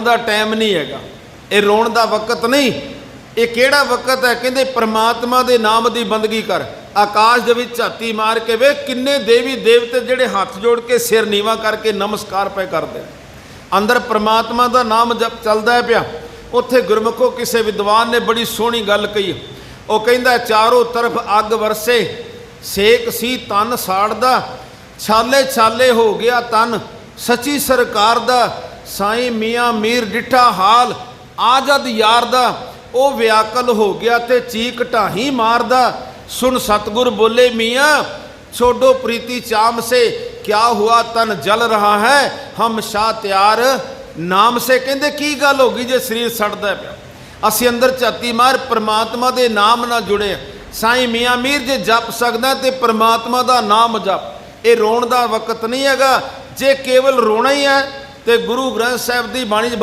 ਦਾ time ਨਹੀਂ ਹੈਗਾ। ਇਹ ਰੋਣ ਦਾ ਵਕਤ ਨਹੀਂ। ਇਹ ਕਿਹੜਾ ਵਕਤ ਹੈ? ਕਹਿੰਦੇ ਪ੍ਰਮਾਤਮਾ ਦੇ ਨਾਮ ਦੀ ਬੰਦਗੀ ਕਰ। ਆਕਾਸ਼ ਦੇ ਵਿੱਚ ਝਾਤੀ ਮਾਰ ਕੇ ਵੇ ਕਿੰਨੇ ਦੇਵੀ ਦੇਵਤੇ ਜਿਹੜੇ ਹੱਥ ਜੋੜ ਕੇ ਸਿਰ ਨੀਵਾ ਕਰਕੇ ਨਮਸਕਾਰ ਪਏ ਕਰਦੇ ਅੰਦਰ ਪ੍ਰਮਾਤਮਾ ਦਾ ਨਾਮ ਜਪ ਚੱਲਦਾ ਹੈ ਪਿਆ। ਉੱਥੇ ਗੁਰਮੁਖੋ ਕਿਸੇ ਵਿਦਵਾਨ ਨੇ ਬੜੀ ਸੋਹਣੀ ਗੱਲ ਕਹੀ। ਉਹ ਕਹਿੰਦਾ, ਚਾਰੋਂ ਤਰਫ ਅੱਗ ਵਰਸੇ। ਸੇਕ ਸੀ, ਤਨ ਸਾੜਦਾ। ਛਾਲੇ ਛਾਲੇ ਹੋ ਗਿਆ ਤਨ। ਸੱਚੀ ਸਰਕਾਰ ਦਾ ਸਾਈਂ ਮੀਆਂ ਮੀਰ ਡਿੱਠਾ ਹਾਲ ਆ ਜਦ ਯਾਰ ਦਾ, ਉਹ ਵਿਆਕਲ ਹੋ ਗਿਆ ਤੇ ਚੀਕ ਢਾਹੀ ਮਾਰਦਾ। ਸੁਣ ਸਤਗੁਰ ਬੋਲੇ, ਮੀਆਂ, ਛੋਡੋ ਪ੍ਰੀਤੀ ਚਾਮ ਸੇ, ਕਿਆ ਹੁਆ ਤਨ ਜਲ ਰਹਾ ਹੈ? ਹਮ ਸ਼ਾ ਤਿਆਰ, ਨਾਮ ਸੇ। ਕਹਿੰਦੇ, ਕੀ ਗੱਲ ਹੋ ਗਈ ਜੇ ਸਰੀਰ ਸੜਦਾ ਪਿਆ? ਅਸੀਂ ਅੰਦਰ ਝਾਤੀ ਮਾਰ, ਪ੍ਰਮਾਤਮਾ ਦੇ ਨਾਮ ਨਾਲ ਜੁੜੇ ਹਾਂ। ਸਾਈਂ ਮੀਆਂ ਮੀਰ ਜੇ ਜਪ ਸਕਦਾ ਤੇ ਪ੍ਰਮਾਤਮਾ ਦਾ ਨਾਮ ਜਪ। ਇਹ ਰੋਣ ਦਾ ਵਕਤ ਨਹੀਂ ਹੈਗਾ। ਜੇ ਕੇਵਲ ਰੋਣਾ ਹੀ ਹੈ ਤੇ ਗੁਰੂ ਗ੍ਰੰਥ ਸਾਹਿਬ ਦੀ ਬਾਣੀ 'ਚ